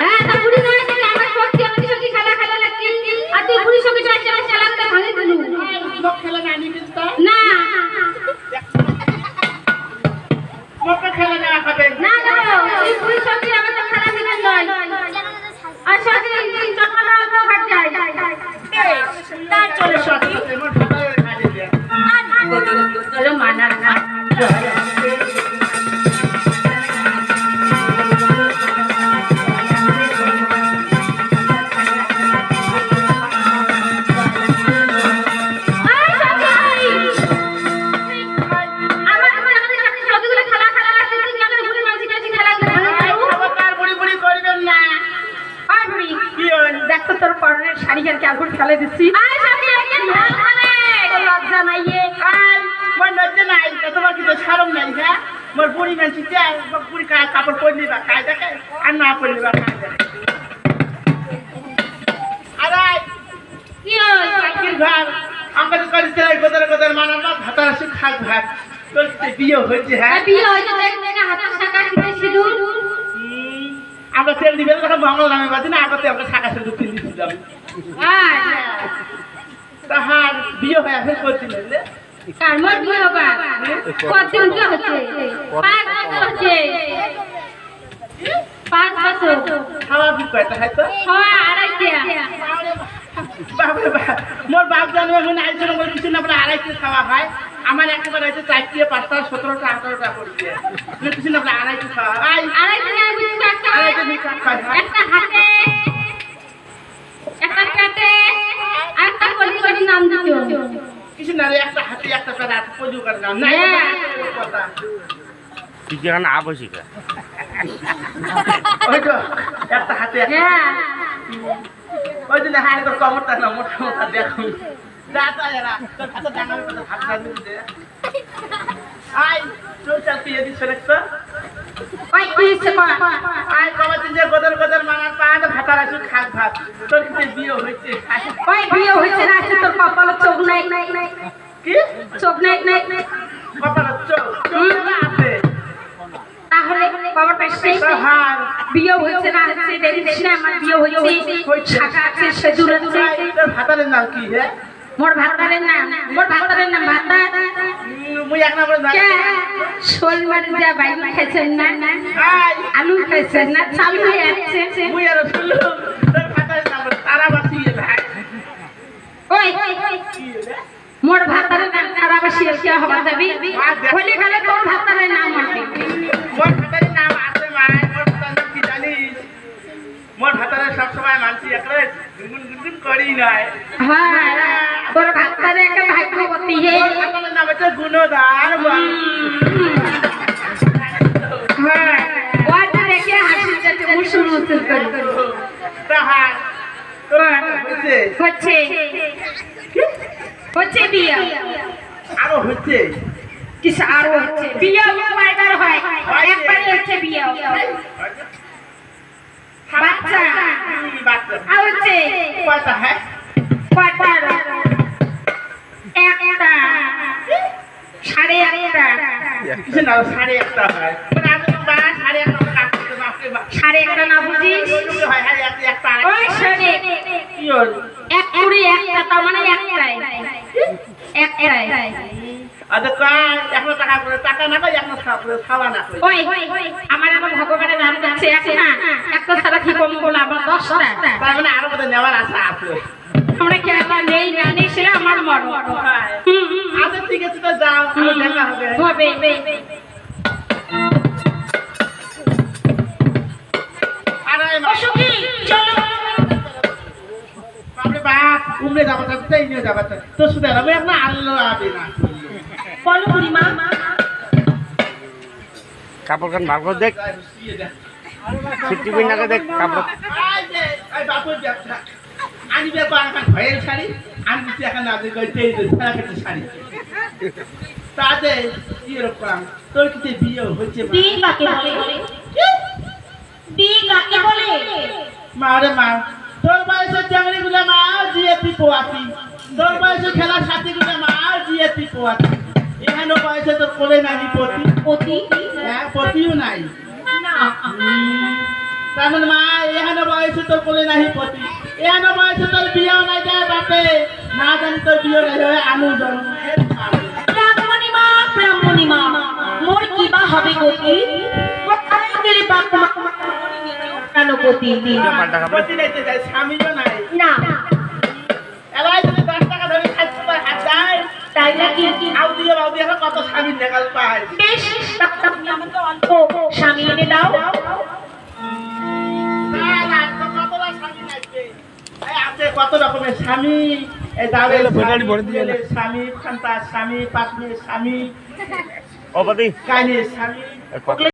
হ্যাঁ তা লজ্জা নাই এ। আই মন লজ্জা নাই তোমার কি তো শরম নাই হ্যাঁ? মোর বুড়ি কাপড় দেখে? আর না দেখে? গোদর গোদর ভাতার আসে খাক ভাত। তোর বিয়ে হয়েছে হ্যাঁ? বিয়ে হয়েছে কিনে সিঁদুর। আমরা তেল দিবে তখন বাংলা নামে বাজি না আগতে আমরা শাখা শুধু তেল দিচ্ছিলাম তাহার বিয়ে হয়ে আসে করছিল কার বিয়ে হবা কতদিন কি হচ্ছে? পাঁচ বছর হচ্ছে। পাঁচ বছর। খাওয়া বি কয়টা তো? হওয়া আড়াইটা বাপরে বাপ, মোর বাপ জানো এখন আইছিল কিছু না বলে আড়াইশো খাওয়া হয়। আমার একেবারে হয়েছে চারটে পাঁচটা সতেরোটা আঠারোটা পড়ছে কিছু না বলে আড়াইশো খাওয়া হয়। আড়াইশো একটা হাতে ওই কি হচ্ছে কর? আই কবে দিন যে গদর গদর মানার পাঁচ ভাতার আসু খাক তোর কিন্তু বিয়ে হয়েছে। ওই বিয়ে হয়েছে না তোর কপালে চোখ নাই। কি? চোখ নাই নাই। কপাল চোখ চোখ আছে তাহলে বাবার পাশে বিয়ে হয়েছে না আছে দেখিস না আমার বিয়ে হয়েছে শাখা আছে সেদুর আছে। ভাতারের নাম কি হে মোর ভাতারের নাম মোর ভাতারের নাম ভাতা মুই এক নম্বর জানি শোল মারি যা বাইক খাইছেন না? আলু খাইছেন না? চালু হয়ে আছে মুই আর শুনলু তোর ভাতারের নাম তারাবাসি। ভাই ওই কি রে মোর ভাতারের নাম তারাবাসী কে যাবি? হলে গেলে তোর ভাতারের নাম হবে মোর ভাতারের নাম আছে মাই মোর ভাতারের নাম কি জানিস মোর ভাতারের সব মানছি একলে গুনগুন গুনগুন করি নাই। হ্যাঁ তোর ভাতারে একটা ভাগ্যবতী হে। মোর নাম হচ্ছে গুণদার হ্যাঁ ওটা দেখে হাসি যাচ্ছে মুসুর মুসুর করে তাহার হচ্ছে। হচ্ছে বিয়ে। আরও হচ্ছে? আরও হচ্ছে? হয়। একবারই হচ্ছে বাচ্চা। আর হচ্ছে? কয়টা হ্যাঁ? কয়বার একটা। সাড়ে একটা। সাড়ে একটা হয়। মানে সাড়ে একটা সাড়ে একটা না বুঝিস? ওইগুলো হয় ওই শোনে। এক কুড়ি একটা তার মানে একটাই। একটাই। আমার আমার ভগবানের নাম যাচ্ছে আছে না। একটা ছাড়া কি কম বলে আমার দশটা? তার মানে আরও নেওয়ার আশা আছে। আমরা কেন নেই আমার হুম। আচ্ছা ঠিক আছে তো যাও দেখা হবে। হবে চলো। বাপ উমরে যাব তো তাই নিয়ে তো? শুধু আমি আপনার আল্লাহ আবে না। বলো বুড়িমা কাপড় কান ভালো দেখ দেখ। কাপড় আনিবে ভয়ের শাড়ি এখন শাড়ি তাতে তোর বিয়ে হচ্ছে মা? বিয়ে কাকে বলে? বিয়ে কাকে বলে? মা রে মা তোর বয়সের চাকরি গুলো মা জিয়ে তুই পোয়াতি। তোর বয়সে খেলার সাথী গুলো মা জিয়ে তুই পোয়াতি। এখানে বয়সে তোর কোলে নাই পতি? পতি? হ্যাঁ পতিও নাই। না। তার মানে মা এখানে বয়সে তোর কোলে নাহি পতি। এখানে বয়সে তোর বিয়েও নাই যায় বাপে। না জানি তোর বিয়ে নাই হয় আনু জন্ম ব্রাহ্মণী মা ব্রাহ্মণী মা মোর কি বা হবে গতি? কোথায় গেলে বাপ মা? নাইতে যায় স্বামীও নাই না। পায় বেশ তুমি আমাকে অল্প স্বামী এনে দাও। কত রকমের স্বামী? স্বামী, স্বামী স্বামী স্বামী।